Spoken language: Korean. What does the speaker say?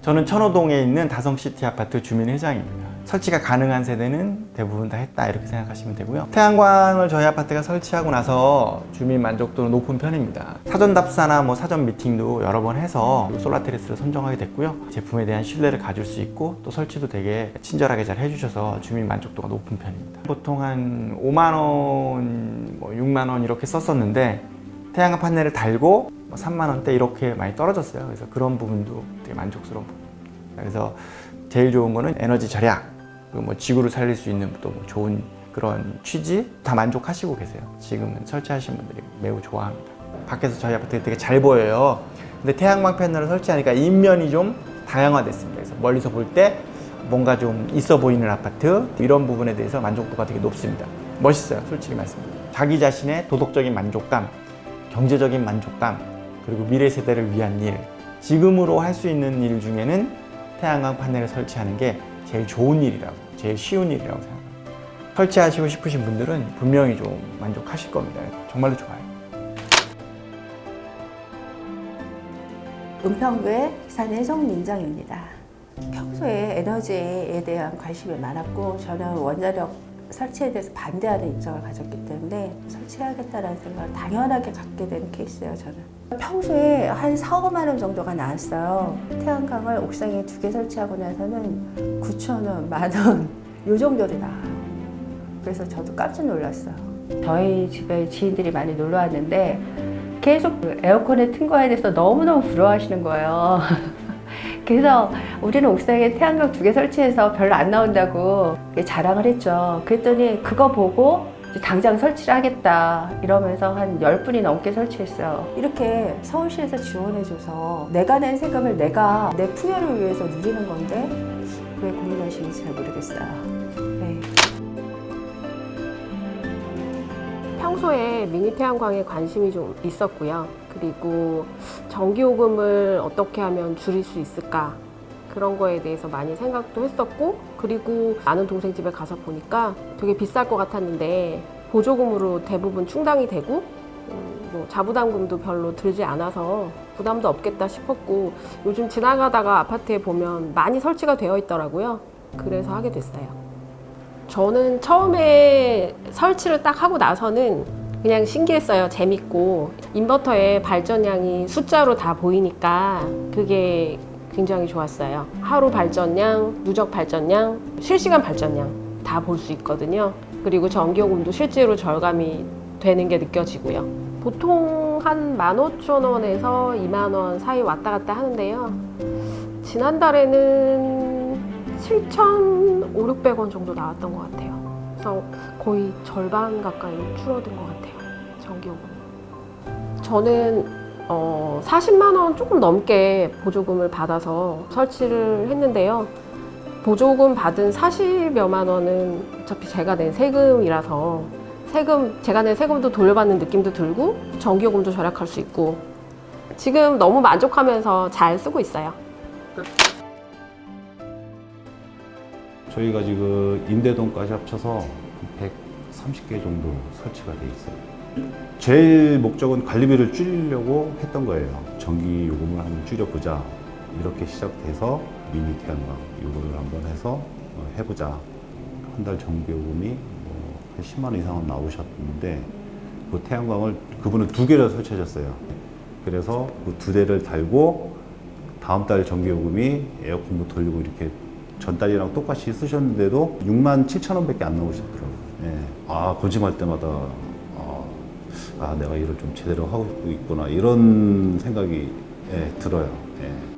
저는 천호동에 있는 다성시티 아파트 주민회장입니다. 설치가 가능한 세대는 대부분 다 했다 이렇게 생각하시면 되고요. 태양광을 저희 아파트가 설치하고 나서 주민 만족도는 높은 편입니다. 사전 답사나 뭐 사전 미팅도 여러 번 해서 솔라 테레스를 선정하게 됐고요. 제품에 대한 신뢰를 가질 수 있고 또 설치도 되게 친절하게 잘 해주셔서 주민 만족도가 높은 편입니다. 보통 한 5만 원, 뭐 6만 원 이렇게 썼었는데 태양광 판넬을 달고 뭐 3만 원대 이렇게 많이 떨어졌어요. 그래서 그런 부분도 되게 만족스러운 부분입니다. 그래서 제일 좋은 거는 에너지 절약, 그리고 뭐 지구를 살릴 수 있는 또 뭐 좋은 그런 취지 다 만족하시고 계세요. 지금은 설치하신 분들이 매우 좋아합니다. 밖에서 저희 아파트가 되게 잘 보여요. 근데 태양광 패널을 설치하니까 인면이 좀 다양화됐습니다. 그래서 멀리서 볼 때 뭔가 좀 있어 보이는 아파트 이런 부분에 대해서 만족도가 되게 높습니다. 멋있어요. 솔직히 말씀드리면 자기 자신의 도덕적인 만족감, 경제적인 만족감, 그리고 미래 세대를 위한 일, 지금으로 할 수 있는 일 중에는 태양광 파넬을 설치하는 게 제일 좋은 일이라고, 제일 쉬운 일이라고 생각합니다. 설치하시고 싶으신 분들은 분명히 좀 만족하실 겁니다. 정말로 좋아요. 은평구의 기사는 송민정입니다. 평소에 에너지에 대한 관심이 많았고 저는 원자력 설치에 대해서 반대하는 입장을 가졌기 때문에 설치해야겠다는 생각을 당연하게 갖게 된 케이스예요 저는. 평소에 한 4, 5만 원 정도가 나왔어요. 태양광을 옥상에 두 개 설치하고 나서는 9천 원, 만 원, 요 정도로 나와요. 그래서 저도 깜짝 놀랐어요. 저희 집에 지인들이 많이 놀러 왔는데 계속 그 에어컨에 튼 거에 대해서 너무너무 부러워하시는 거예요. 그래서 우리는 옥상에 태양광 두 개 설치해서 별로 안 나온다고 자랑을 했죠. 그랬더니 그거 보고 당장 설치를 하겠다 이러면서 한 10분이 넘게 설치했어요. 이렇게 서울시에서 지원해줘서 내가 낸 세금을 내가 내 풍요를 위해서 누리는 건데 왜 고민하시는지 잘 모르겠어요. 평소에 미니 태양광에 관심이 좀 있었고요. 그리고 전기요금을 어떻게 하면 줄일 수 있을까? 그런 거에 대해서 많이 생각도 했었고, 그리고 아는 동생 집에 가서 보니까 되게 비쌀 것 같았는데, 보조금으로 대부분 충당이 되고, 음, 뭐 자부담금도 별로 들지 않아서 부담도 없겠다 싶었고, 요즘 지나가다가 아파트에 보면 많이 설치가 되어 있더라고요. 그래서 하게 됐어요. 저는 처음에 설치를 딱 하고 나서는 그냥 신기했어요. 재밌고. 인버터에 발전량이 숫자로 다 보이니까 그게 굉장히 좋았어요. 하루 발전량, 누적 발전량, 실시간 발전량 다 볼 수 있거든요. 그리고 전기요금도 실제로 절감이 되는 게 느껴지고요. 보통 한 15,000원에서 2만 원 사이 왔다 갔다 하는데요. 지난달에는 7,500원 정도 나왔던 것 같아요. 그래서 거의 절반 가까이 줄어든 것 같아요. 전기요금. 저는 어, 40만 원 조금 넘게 보조금을 받아서 설치를 했는데요. 보조금 받은 40여만 원은 어차피 제가 낸 세금이라서 세금 제가 낸 세금도 돌려받는 느낌도 들고 전기요금도 절약할 수 있고 지금 너무 만족하면서 잘 쓰고 있어요. 저희가 지금 임대동까지 합쳐서 130개 정도 설치가 돼 있어요. 제일 목적은 관리비를 줄이려고 했던 거예요. 전기 요금을 한번 줄여보자. 이렇게 시작돼서 미니 태양광 요거를 한번 해서 어, 해보자. 한 달 전기 요금이 뭐 한 10만 원 이상은 나오셨는데 그 태양광을 그분은 두 개를 설치하셨어요. 그래서 그 두 대를 달고 다음 달 전기 요금이 에어컨도 돌리고 이렇게 전달이랑 똑같이 쓰셨는데도 6만 7천 원밖에 안 나오셨더라고요. 예. 아, 건심할 때마다 아, 아, 내가 일을 좀 제대로 하고 있구나 이런 생각이 예, 들어요. 예.